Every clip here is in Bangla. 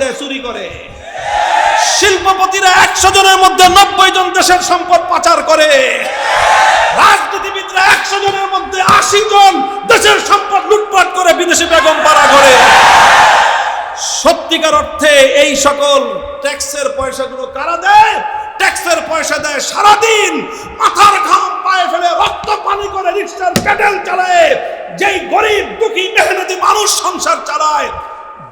দেয় চুরি করে। শিল্পপতিরা একশো জনের মধ্যে নব্বই জন দেশের সম্পদ পাচার করে। রাজনীতিবিদরা একশো জনের মধ্যে আশি জন দেশের সম্পদ লুটপাট করে বিদেশি বেগম পাড়া করে সত্যিকার অর্থে এই সকল ট্যাক্সের পয়সাগুলো কারা দেয়? ট্যাক্সের পয়সা দেয় সারাদিন মাথার ঘাম পায়ে ফেলে রক্ত পানি করে রিক্সার প্যাডেল চালায়। যেই গরিব দুঃখী মেহনতি মানুষ সংসার চালায়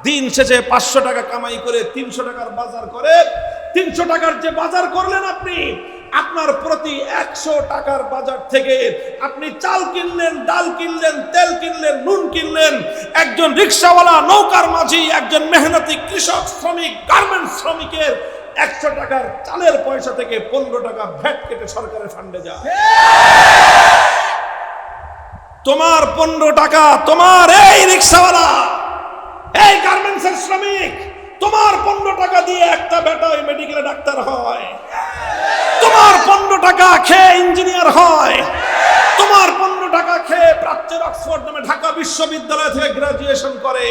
দিন শেষে পাঁচশো টাকা কামাই করে তিনশো টাকার বাজার করে, তিনশো টাকার যে বাজার করলেন আপনি, আপনার প্রতি একশো টাকার বাজার থেকে আপনি চাল কিনলেন, ডাল কিনলেন, তেল কিনলেন, নুন কিনলেন, একজন রিক্সাওয়ালা, নৌকার মাঝি, একজন মেহনতি কৃষক, শ্রমিক, গার্মেন্টস শ্রমিকের একশো টাকার চালের পয়সা থেকে পনেরো টাকা ভ্যাট কেটে সরকারের ফান্ডে যায়। তোমার পনেরো টাকা, তোমার এই রিক্সাওয়ালা এই গার্মেন্টসের শ্রমিক, তোমার পনেরো টাকা দিয়ে একটা বেটা ওই মেডিকেলে ডাক্তার হয়। তোমার পনেরো টাকা খেয়ে ইঞ্জিনিয়ার হয়। তোমার পনেরো টাকা খেয়ে প্রাচ্যের অক্সফোর্ড নামে ঢাকা বিশ্ববিদ্যালয় থেকে গ্রাজুয়েশন করে।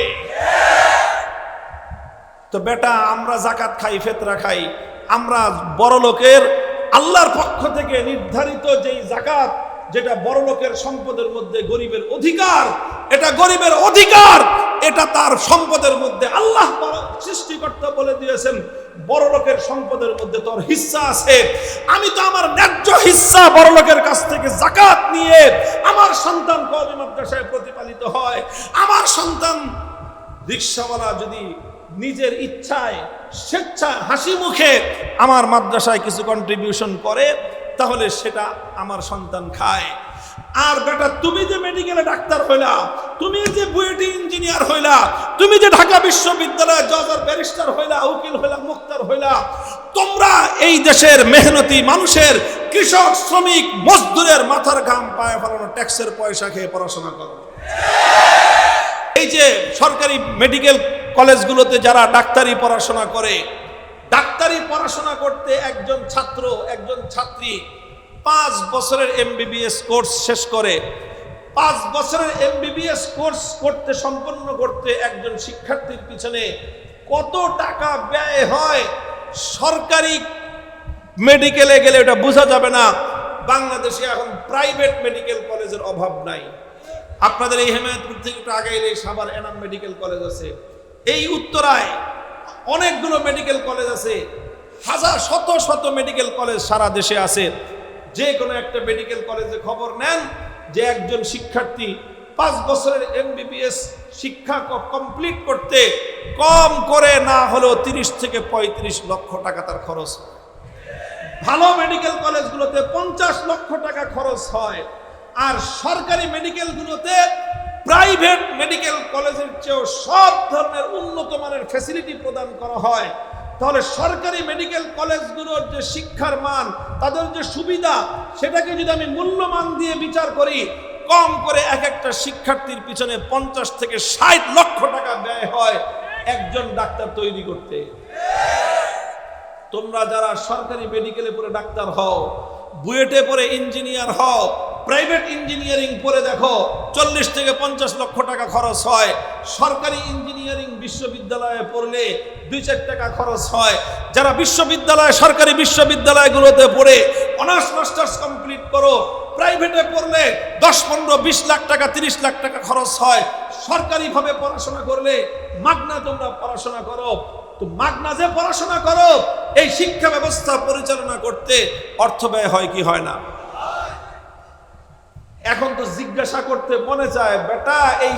তো বেটা, আমরা জাকাত খাই, ফেতরা খাই। আমরা বড় লোকের আল্লাহর পক্ষ থেকে নির্ধারিত যেই জাকাত যেটা বড় লোকের সম্পদের মধ্যে গরিবের অধিকার, এটা গরিবের অধিকার, এটা তার সম্পদের মধ্যে আল্লাহ সৃষ্টিকর্তা বলে দিয়েছেন, বড় লোকের সম্পদের মধ্যে তোর হিস্সা আছে। আমি তো আমার ন্যায্য হিস্সা বড় লোকের কাছ থেকে জাকাত নিয়ে আমার সন্তান কবি মাদ্রাসায় প্রতিপালিত হয়। আমার সন্তান রিক্সাওয়ালা যদি নিজের ইচ্ছায়, স্বেচ্ছায় হাসি মুখে আমার মাদ্রাসায় কিছু কন্ট্রিবিউশন করে তাহলে সেটা আমার সন্তান খায়। আর বেটা, তুমি যে মেডিকেলে ডাক্তার হইলা, তুমি যে বুয়েটি ইঞ্জিনিয়ার হইলা, তুমি যে ঢাকা বিশ্ববিদ্যালয়ে জজ আর ব্যারিস্টার হইলা, উকিল হইলা, মুক্তার হইলা, তোমরা এই দেশের মেহনতি মানুষের কৃষক, শ্রমিক, মজদুরের মাথার ঘাম পায়ে ফেলানো ট্যাক্সের পয়সা খেয়ে পড়াশোনা করো। এই যে সরকারি মেডিকেল কলেজগুলোতে যারা ডাক্তারি পড়াশোনা করে ডাক্তারি পড়াশোনা করতে একজন ছাত্র, একজন ছাত্রী পাঁচ বছরের এমবিবিএস কোর্স শেষ করে, পাঁচ বছরের এমবিবিএস কোর্স করতে সম্পন্ন করতে একজন শিক্ষার্থীর পিছনে কত টাকা ব্যয় হয়? সরকারি মেডিকেলে গেলে ওটা বোঝা যাবে না। বাংলাদেশে এখন প্রাইভেট মেডিকেল কলেজের অভাব নাই। আপনাদের এই হেমায়তপুর থেকে একটু আগে সাভার এনাম মেডিকেল কলেজ আছে। এই উত্তরায় অনেকগুলো মেডিকেল কলেজ আছে। হাজার শত শত মেডিকেল কলেজ সারা দেশে আছে। যে কোনো একটা মেডিকেল কলেজে খবর নেন যে একজন শিক্ষার্থী পাঁচ বছরের এমবিবিএস শিক্ষা কমপ্লিট করতে কম করে না হলেও তিরিশ থেকে পঁয়ত্রিশ লক্ষ টাকা তার খরচ ভালো মেডিকেল কলেজগুলোতে পঞ্চাশ লক্ষ টাকা খরচ হয়। আর সরকারি মেডিকেলগুলোতে প্রাইভেট মেডিকেল কলেজের চেয়েও সব ধরনের উন্নত মানের ফ্যাসিলিটি প্রদান করা হয়। তাহলে সরকারি মেডিকেল কলেজগুলোর যে শিক্ষার মান, তাদের যে সুবিধা, সেটাকে যদি আমি মূল্যমান দিয়ে বিচার করি, কম করে এক একটা শিক্ষার্থীর পিছনে পঞ্চাশ থেকে ষাট লক্ষ টাকা ব্যয় হয় একজন ডাক্তার তৈরি করতে। তোমরা যারা সরকারি মেডিকেলে পড়ে ডাক্তার হও, বুয়েটে পড়ে ইঞ্জিনিয়ার হও প্রাইভেট ইঞ্জিনিয়ারিং পড়ে দেখো, চল্লিশ থেকে পঞ্চাশ লক্ষ টাকা খরচ হয়। সরকারি ইঞ্জিনিয়ারিং বিশ্ববিদ্যালয়ে পড়লে দুই চার টাকা খরচ হয়। যারা বিশ্ববিদ্যালয়, সরকারি বিশ্ববিদ্যালয়গুলোতে পড়ে, অনার্স, মাস্টার্স কমপ্লিট করো, প্রাইভেটে পড়লে দশ, পনেরো, বিশ লাখ টাকা, তিরিশ লাখ টাকা খরচ হয়। সরকারিভাবে পড়াশোনা করলে মাগনা তোমরা পড়াশোনা করো। তো মাগনা যে পড়াশোনা করো, এই শিক্ষা ব্যবস্থা পরিচালনা করতে অর্থ ব্যয় হয় কি হয় না? এখন তো জিজ্ঞাসা করতে মনে চায়, বেটা, এই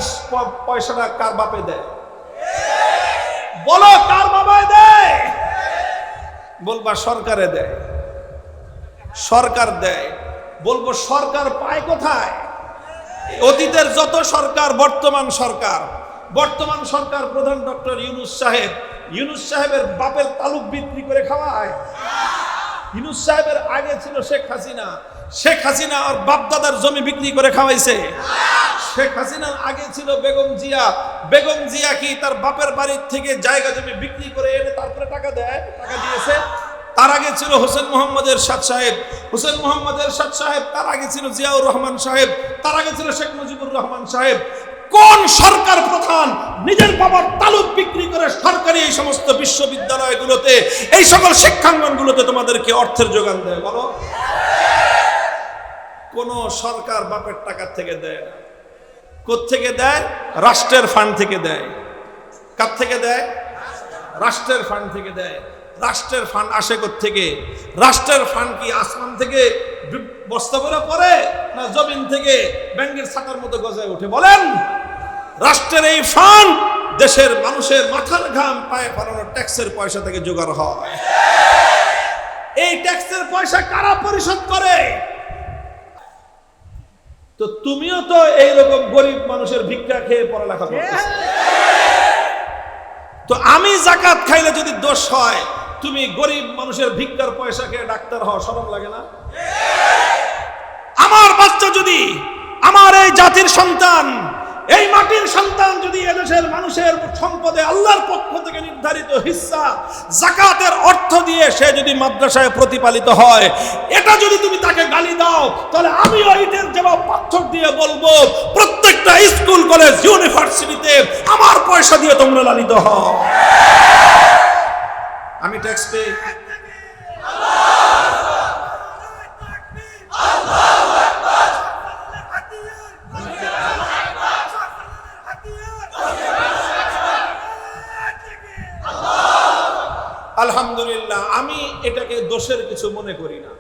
পয়সাটা কার বাপে দেয়? বলো, কার বাবায় দেয়? বলবা, সরকারে দেয়। সরকার দেয়। বলব, সরকার পায় কোথায়? অতীতের যত সরকার, বর্তমান সরকার। বর্তমান সরকার, প্রধান ডক্টর ইউনুস সাহেব। ইউনুস সাহেবের বাপের তালুক বিক্রি করে খাওয়ায়? ইউনুস সাহেবের আগে ছিল শেখ হাসিনা। শেখ হাসিনা আর বাপদাদার জমি বিক্রি করে খাওয়াইছে। শেখ হাসিনার আগে ছিল বেগম জিয়া। বেগম জিয়া কি তার বাপের বাড়ির থেকে জায়গা জমি বিক্রি করে এনে তারপরে টাকা দেয়? টাকা দিয়েছে। তার আগে ছিল হোসেন মোহাম্মদ এরশাদ সাহেব। হোসেন মোহাম্মদ এরশাদ সাহেব, তার আগে ছিল জিয়াউর রহমান সাহেব। তার আগে ছিল শেখ মুজিবুর রহমান সাহেব। কোন সরকার প্রধান নিজের বাবার তালুক বিক্রি করে সরকারি এই সমস্ত বিশ্ববিদ্যালয়গুলোতে, এই সকল শিক্ষাঙ্গনগুলোতে তোমাদেরকে অর্থের যোগান দেয়? বলো। কোন সরকার বাপের টাকার থেকে দেয় না। থেকে দেয়? রাষ্ট্রের ফান্ড থেকে দেয়। কার থেকে দেয়? রাষ্ট্রের ফান্ড থেকে দেয়। রাষ্ট্রের ফান্ড আসে থেকে রাষ্ট্রের ফান্ড কি আসমান থেকে বস্তা করে পড়ে না জমিন থেকে ব্যাংকের ছাতার মতো গজায় ওঠে বলেন! রাষ্ট্রের এই ফান্ড দেশের মানুষের মাথার ঘাম পায়ে ফেলানোর ট্যাক্সের পয়সা থেকে জোগাড় হয়। এই ট্যাক্সের পয়সা কারা পরিশোধ করে? তো তুমিও তো এইরকম গরিব মানুষের ভিক্ষা খেয়ে পড়ালেখা করতেছো। তো আমি জাকাত খাইলে যদি দোষ হয় তুমি গরিব মানুষের ভিক্ষার পয়সা খেয়ে ডাক্তার হওয়া সরম লাগে না? আমার বাচ্চা যদি আমার এই জাতির সন্তান এই মাটির সন্তান যদি এদেশের মানুষের সম্পদে আল্লাহর পক্ষ থেকে নির্ধারিত হিস্সা জাকাতের অর্থ দিয়ে সে যদি মাদ্রাসায় প্রতিপালিত হয়, এটা যদি তুমি তাকে গালি দাও, তাহলে আমিও এটার জবাব পাথর দিয়ে বলব, প্রত্যেকটা স্কুল, কলেজ, ইউনিভার্সিটিতে আমার পয়সা দিয়ে তোমরা লালিত হও। আমি ট্যাক্স পে কিছু মনে করি না।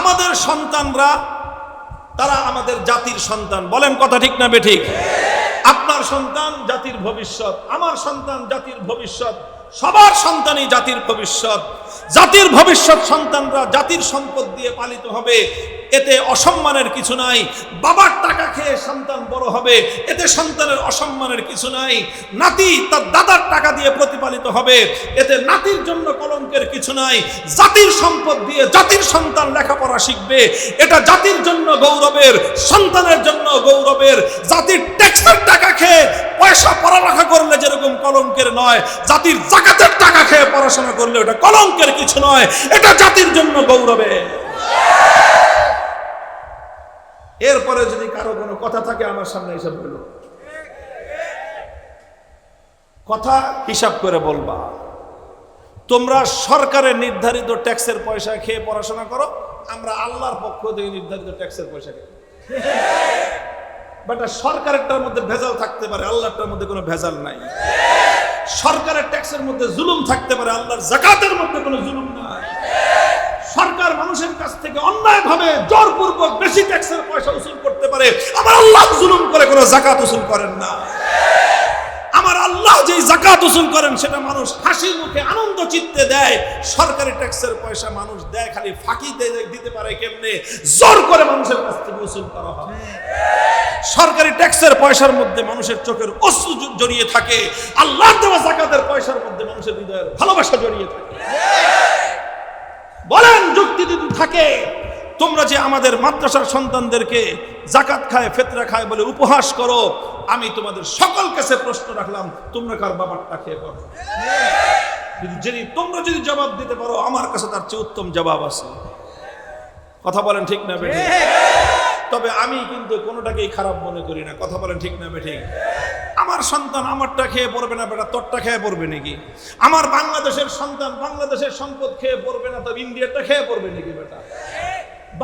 আমাদের সন্তানরা, তারা আমাদের জাতির সন্তান। বলেন কথা ঠিক না বেঠিক আপনার সন্তান জাতির ভবিষ্যৎ, আমার সন্তান জাতির ভবিষ্যৎ, সবার সন্তানই জাতির ভবিষ্যৎ। জাতির ভবিষ্যৎ সন্তানরা জাতির সম্পদ দিয়ে পালিত হবে, এতে অসম্মানের কিছু নাই। বাবার টাকা খেয়ে সন্তান বড় হবে, এতে সন্তানের অসম্মানের কিছু নাই। নাতি তার দাদার টাকা দিয়ে প্রতিপালিত হবে, এতে নাতির জন্য কলঙ্কের কিছু নাই। জাতির সম্পদ দিয়ে জাতির সন্তান লেখাপড়া শিখবে, এটা জাতির জন্য গৌরবের, সন্তানের জন্য গৌরবের। জাতির ট্যাক্সের টাকা খেয়ে পয়সা পড়ালেখা করলে যেরকম কলঙ্কের নয়, জাতির জাকাতের টাকা খেয়ে পড়াশোনা করলে ওটা কলঙ্কের কিছু নয়, এটা জাতির জন্য গৌরবের। এরপরে যদি কারও কোনো কথা থাকে আমার সামনে এসে বলল। কথা হিসাব করে বলবা। তোমরা সরকারের নির্ধারিত ট্যাক্সের পয়সা খেয়ে পড়াশোনা করো, আমরা আল্লাহর পক্ষ থেকে নির্ধারিত ট্যাক্সের পয়সা খেয়ে। বাট, সরকারেরটার মধ্যে ভেজাল থাকতে পারে আল্লাহটার মধ্যে কোনো ভেজাল নাই। সরকারের ট্যাক্সের মধ্যে জুলুম থাকতে পারে, আল্লাহর জাকাতের মধ্যে কোনো জুলুম নাই। মানুষের কাছ থেকে অন্যায় অন্যায়ভাবে জোরপূর্বক বেশি ট্যাক্সের পয়সা উসুল করতে পারে, আমার আল্লাহ জুলুম করে কোনো জাকাত উসুল করেন না। আমার আল্লাহ যেই জাকাত উসুল করেন, সেটা মানুষ হাসি মুখে আনন্দ চিত্তে দেয়। সরকারি ট্যাক্সের পয়সা মানুষ দেয়, খালি ফাঁকি দিতে পারে কেমনে? জোর করে মানুষের কাছ থেকে উসুল করা হয়। সরকারি ট্যাক্সের পয়সার মধ্যে মানুষের চোখের অশ্রু জড়িয়ে থাকে। আল্লাহ দেওয়া জাকাতের পয়সার মধ্যে মানুষের হৃদয়ের ভালোবাসা জড়িয়ে থাকে। বলেন, যুক্তি যদি থাকে। তোমরা যে আমাদের মাদ্রাসার সন্তানদেরকে জাকাত খায়, ফেতরা খায় বলে উপহাস করো, আমি তোমাদের সকল কাছে প্রশ্ন রাখলাম, তোমরা কার বাবারটা খেয়ে যদি যদি তোমরা যদি জবাব দিতে পারো, আমার কাছে তার চেয়ে উত্তম জবাব আছে। কথা বলেন ঠিক না বেঠিক? তবে আমি কিন্তু কোনোটাকেই খারাপ মনে করি না। কথা বলেন ঠিক না বেঠিক? আমার সন্তান আমারটা খেয়ে পড়বে না বেটা, তোরটা খেয়ে পড়বে নাকি? আমার বাংলাদেশের সন্তান বাংলাদেশের সম্পদ খেয়ে পড়বে না তবে ইন্ডিয়াটা খেয়ে পড়বে নাকি বেটা?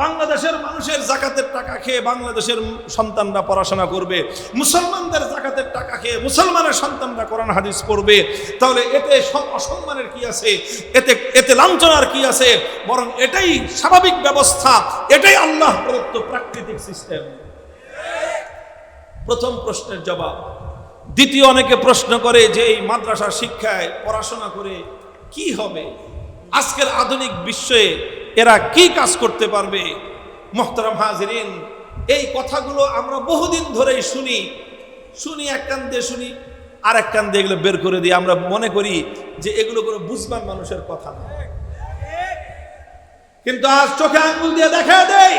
বাংলাদেশের মানুষের জাকাতের টাকা খেয়ে বাংলাদেশের সন্তানরা পড়াশোনা করবে, মুসলমানদের জাকাতের টাকা খেয়ে মুসলমানের সন্তানরা কোরআন হাদিস পড়বে, তাহলে এতে অসম্মানের কি আছে? এতে এতে লাঞ্ছনার কি আছে? বরং এটাই স্বাভাবিক ব্যবস্থা, এটাই আল্লাহ প্রদত্ত প্রাকৃতিক সিস্টেম। প্রথম প্রশ্নের জবাব দ্বিতীয় অনেকে প্রশ্ন করে যে এই মাদ্রাসা শিক্ষায় পড়াশোনা করে কি হবে? আজকের আধুনিক বিশ্বে এরা কি কাজ করতে পারবে? মোহতারাম হাজরিন, এই কথাগুলো আমরা বহুদিন ধরেই শুনি। শুনি এক কান দিয়ে শুনি আর এক কান দিয়ে এগুলো বের করে দিই আমরা মনে করি যে এগুলো কোনো বুঝবান মানুষের কথা না। কিন্তু আজ চোখে আঙ্গুল দিয়ে দেখা দেয়